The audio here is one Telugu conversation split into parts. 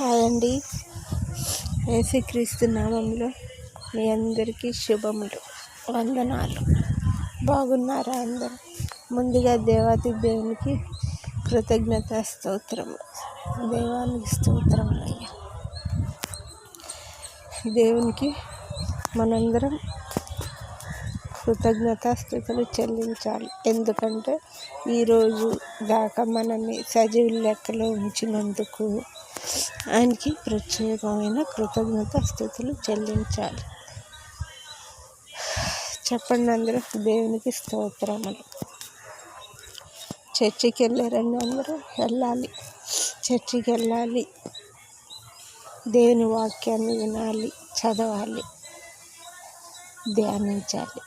హాయ్ అండి. యేసుక్రీస్తు నామంలో మీ అందరికీ శుభములు వందనాలు. బాగున్నారా అందరు? ముందుగా దేవాతి దేవునికి కృతజ్ఞత స్తోత్రం దేవానికి స్తోత్రం అయ్యా. దేవునికి మనందరం కృతజ్ఞతాస్థుతులు చెల్లించాలి. ఎందుకంటే ఈరోజు దాకా మనల్ని సజీవుల లెక్కలో ఉంచినందుకు ఆయనకి ప్రత్యేకమైన కృతజ్ఞత స్థుతులు చెల్లించాలి. చెప్పండి అందరూ దేవునికి స్తోత్రములు చర్చికి వెళ్ళారండి అందరూ వెళ్ళాలి. చర్చికి వెళ్ళాలి దేవుని వాక్యాన్ని వినాలి చదవాలి ధ్యానించాలి.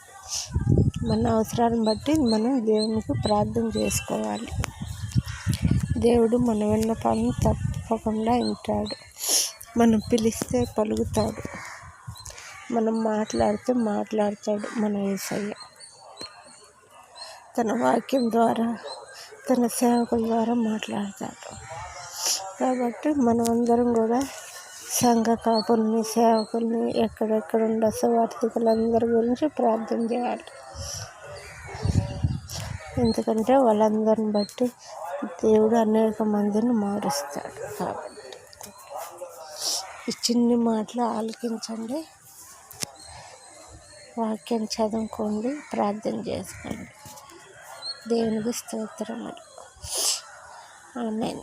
మన అవసరాన్ని బట్టి మనం దేవునికి ప్రార్థన చేసుకోవాలి. దేవుడు మన విన్నపాలను తప్పకుండా వింటాడు. మనం పిలిస్తే పలుకుతాడు. మనం మాట్లాడితే మాట్లాడతాడు మన ఏసయ్య. తన వాక్యం ద్వారా తన సేవకుల ద్వారా మాట్లాడతాడు. కాబట్టి మనమందరం కూడా సంఘ కాపుల్ని సేవకుల్ని ఎక్కడెక్కడ ఉండే సువార్థికులందరి గురించి ప్రార్థన చేయాలి. ఎందుకంటే వాళ్ళందరిని బట్టి దేవుడు అనేక మందిని మారుస్తాడు కాబట్టి. ఈ చిన్ని మాటలు ఆలకించండి. వాక్యం చదువుకోండి. ప్రార్థన చేసుకోండి. దేవునికి స్తోత్రం ఆమె